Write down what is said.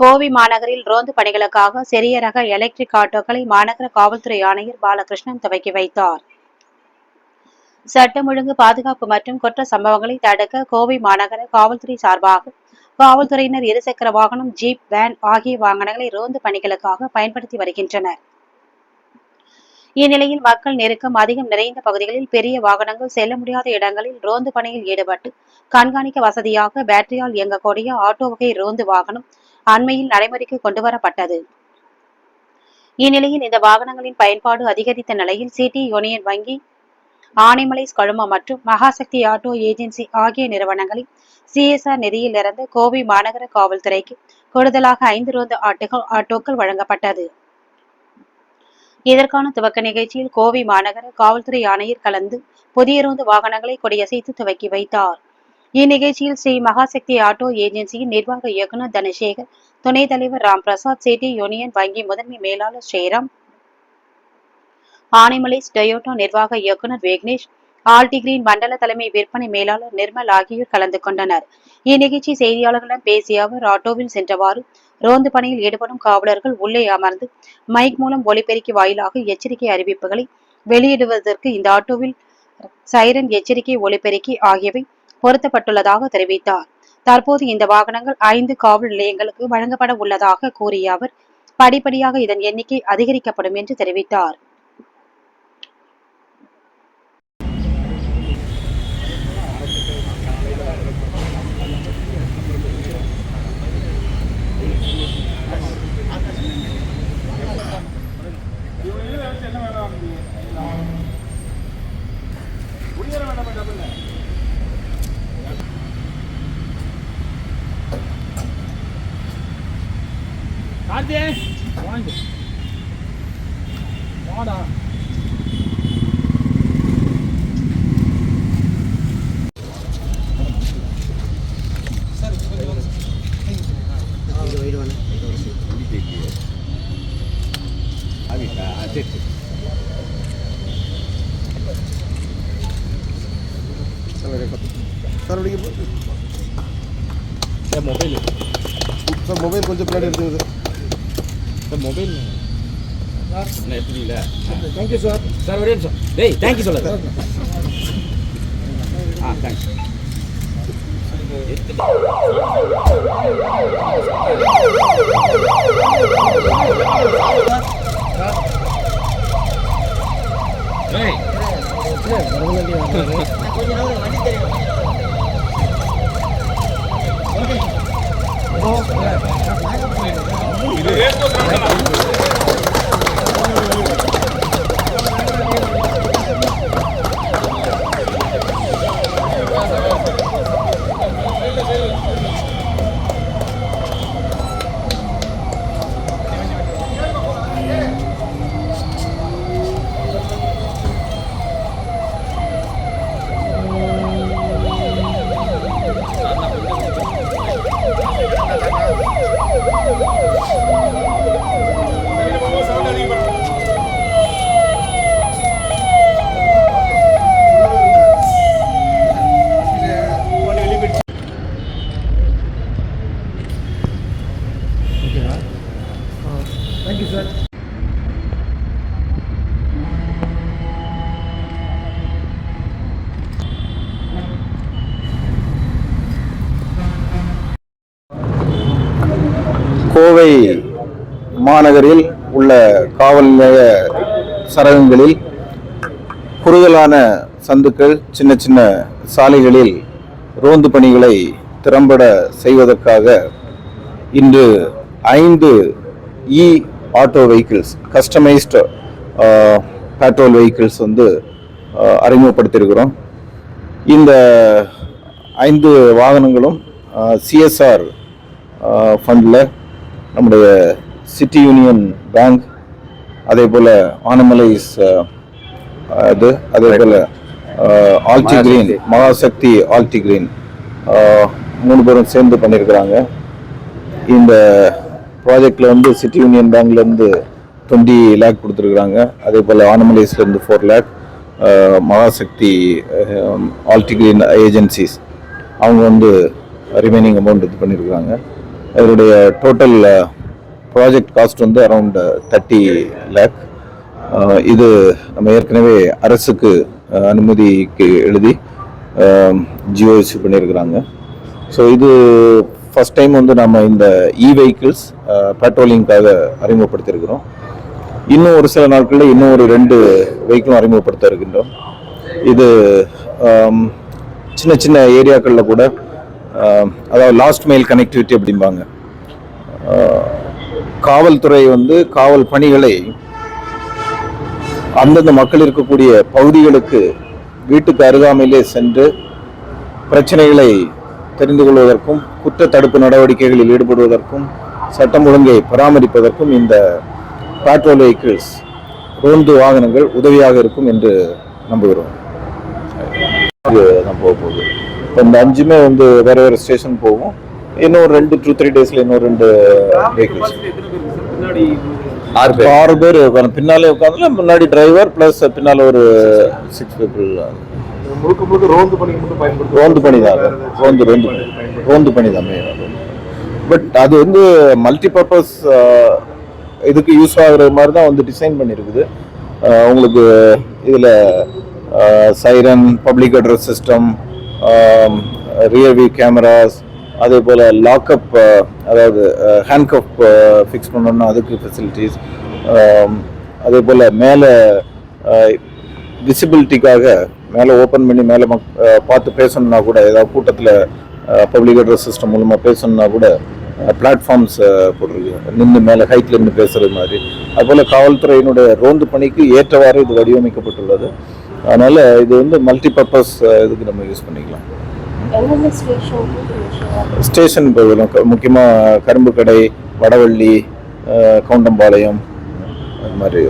கோவை மாநகரில் ரோந்து பணிகளுக்காக சிறிய ரக எலக்ட்ரிக் ஆட்டோக்களை மாநகர காவல்துறை ஆணையர் பாலகிருஷ்ணன் துவக்கி வைத்தார். சட்டம் ஒழுங்கு பாதுகாப்பு மற்றும் குற்ற சம்பவங்களை தடுக்க கோவை மாநகர காவல்துறை சார்பாக காவல்துறையினர் இருசக்கர வாகனம் ஜீப் வேன் ஆகிய வாகனங்களை ரோந்து பணிகளுக்காக பயன்படுத்தி வருகின்றனர். இந்நிலையில் மக்கள் நெருக்கம் அதிகம் நிறைந்த பகுதிகளில் பெரிய வாகனங்கள் செல்ல முடியாத இடங்களில் ரோந்து பணியில் ஈடுபட்டு கண்காணிக்க வசதியாக பேட்டரியால் இயங்கக்கூடிய ஆட்டோ வகை ரோந்து வாகனம் அண்மையில் நடைமுறைக்கு கொண்டுவரப்பட்டது. இந்நிலையில் இந்த வாகனங்களின் பயன்பாடு அதிகரித்த நிலையில் சிட்டி யூனியன் வங்கி ஆனைமலை கழுமம் மற்றும் மகாசக்தி ஆட்டோ ஏஜென்சி ஆகிய நிறுவனங்களில் சிஎஸ்ஆர் நிதியிலிருந்து கோவை மாநகர காவல்துறைக்கு கூடுதலாக ஐந்து ரோந்து ஆட்டோகள் ஆட்டோக்கள் வழங்கப்பட்டது. இதற்கான துவக்க நிகழ்ச்சியில் கோவை மாநகர காவல்துறை ஆணையர் கலந்து புதிய ரோந்து வாகனங்களை கொடியசைத்து துவக்கி வைத்தார். இந்நிகழ்ச்சியில் ஸ்ரீ மகாசக்தி ஆட்டோ ஏஜென்சியின் நிர்வாக இயக்குநர் தனசேகர் துணைத் தலைவர் ராம் பிரசாத் சிட்டி யூனியன் வங்கி முதன்மை மேலாளர் ஸ்ரீராம் ஆனைமலை டொயோட்டோ நிர்வாக இயக்குநர் விக்னேஷ் ஆல்டிகிரீன் மண்டல தலைமை விற்பனை மேலாளர் நிர்மல் ஆகியோர் கலந்து கொண்டனர். இந்நிகழ்ச்சி செய்தியாளர்களிடம் பேசிய அவர் ஆட்டோவில் சென்றவாறு ரோந்து பணியில் ஈடுபடும் காவலர்கள் உள்ளே அமர்ந்து மைக் மூலம் ஒலிபெருக்கி வாயிலாக எச்சரிக்கை அறிவிப்புகளை வெளியிடுவதற்கு இந்த ஆட்டோவில் சைரன் எச்சரிக்கை ஒலிபெருக்கி ஆகியவை பொருத்தப்பட்டுள்ளதாக தெரிவித்தார். தற்போது இந்த வாகனங்கள் ஐந்து காவல் நிலையங்களுக்கு வழங்கப்பட உள்ளதாக கூறிய அவர் படிப்படியாக இதன் எண்ணிக்கை அதிகரிக்கப்படும் என்று தெரிவித்தார். கார்த்தி வாங்க வாடா சார் அப்படிங்க சார் மொபைல் சார் மொபைல் கொஞ்சம் பின்னாடி எடுத்துங்க சார் சார் மொபைல் என்ன எடுத்துட்டீங்களா தேங்க்யூ சார் சார் ஒரே நிமிஷம் டேய் தேங்க்யூ சொல்ல ஆ தேங்க்ஸ் ¡Vamos! ¡Vamos! ஏய் தேங்க்யூ சார் கோவை மாநகரில் உள்ள காவல் நிலைய சரகங்களில் குறுகலான சந்துக்கள் சின்ன சின்ன சாலைகளில் ரோந்து பணிகளை திறம்பட செய்வதற்காக இன்று ஐந்து e auto vehicles customised petrol vehicles வந்து அறிமுகப்படுத்தியிருக்கிறோம். இந்த ஐந்து வாகனங்களும் சிஎஸ்ஆர் ஃபண்டில் நம்முடைய சிட்டி யூனியன் பேங்க் அதே போல் ஆனமலைஸ் இது அதே போல் Alti Green Mahasakthi Alti Green மூணு பேரும் சேர்ந்து பண்ணியிருக்கிறாங்க இந்த ப்ராஜெக்டில் வந்து சிட்டி யூனியன் பேங்க்லேருந்து டுவெண்ட்டி லேக் கொடுத்துருக்குறாங்க. அதே போல் ஆனமலைஸ்லேருந்து four lakh Mahasakthi Alti Green agencies அவங்க வந்து ரிமைனிங் அமௌண்ட் இது பண்ணியிருக்காங்க இதனுடைய டோட்டல் ப்ராஜெக்ட் காஸ்ட் வந்து அரவுண்ட் தேர்ட்டி லேக் இது நம்ம ஏற்கனவே அரசுக்கு அனுமதிக்கு எழுதி ஜியோ இஷ்யூ பண்ணியிருக்கிறாங்க. ஸோ இது ஃபர்ஸ்ட் டைம் வந்து நம்ம இந்த இ வெஹிக்கிள்ஸ் பெட்ரோலிங்காக அறிமுகப்படுத்தியிருக்கிறோம். இன்னும் ஒரு சில நாட்களில் இன்னும் ஒரு ரெண்டு வெஹிக்கிளும் அறிமுகப்படுத்த இருக்கின்றோம். இது சின்ன சின்ன ஏரியாக்களில் கூட அதாவது லாஸ்ட் மைல் கனெக்டிவிட்டி அப்படிம்பாங்க. காவல்துறை வந்து காவல் பணிகளை அந்தந்த மக்கள் இருக்கக்கூடிய பகுதிகளுக்கு வீட்டுக்கு அருகாமையிலே சென்று பிரச்சனைகளை தெரிந்து கொள்வதற்கும் குற்ற தடுப்பு நடவடிக்கைகளில் ஈடுபடுவதற்கும் சட்டம் ஒழுங்கை பராமரிப்பதற்கும் இந்த பேட்ரோல் வெஹிக்கிள்ஸ் ரோந்து வாகனங்கள் உதவியாக இருக்கும் என்று நம்புகிறோம். இது போக போகுது. இப்போ இந்த அஞ்சுமே வந்து வேற வேற ஸ்டேஷன் போகும். இன்னும் ஒரு ரெண்டு டூ த்ரீ டேஸ்ல இன்னும் ரெண்டு வெஹிக்கிள்ஸ் ஆறு பேர். ஆறு பேர் உட்காந்து பின்னாலே உட்காந்துல முன்னாடி டிரைவர் ப்ளஸ் பின்னால ஒரு சிக்ஸ் பீப்புள் முழுக்க முழுக்க ரோந்து மட்டும் ரோந்து பணி தான். ரோந்து ரோந்து ரோந்து பணி தான் பட் அது. வந்து மல்டி பர்பஸ் இதுக்கு யூஸ் ஆகுற மாதிரி தான் வந்து டிசைன் பண்ணியிருக்குது உங்களுக்கு இதில் siren public address system rear view cameras அதே போல் லாக்அப் அதாவது ஹேண்ட்கப் ஃபிக்ஸ் பண்ணணும்னா அதுக்கு ஃபெசிலிட்டிஸ் அதே போல் மேலே விசிபிலிட்டிக்காக மேலே ஓப்பன் பண்ணி மேலே மக் uh, பார்த்து பேசணும்னா கூட ஏதாவது கூட்டத்தில் பப்ளிக் அட்ரஸ் சிஸ்டம் மூலமாக பேசணும்னா கூட uh, பிளாட்ஃபார்ம்ஸ் uh, போட்டிருக்கு. நின்று மேலே ஹைட்டில் நின்று பேசுகிறது மாதிரி. அதுபோல் காவல்துறையினுடைய ரோந்து பணிக்கு ஏற்றவாறு இது வடிவமைக்கப்பட்டுள்ளது. அதனால் இது வந்து மல்டி பர்பஸ் இதுக்கு நம்ம யூஸ் பண்ணிக்கலாம். ஸ்டேஷன் பகுதியில் முக்கியமாக கரும்பு கடை வடவள்ளி கவுண்டம்பாளையம் அது மாதிரி.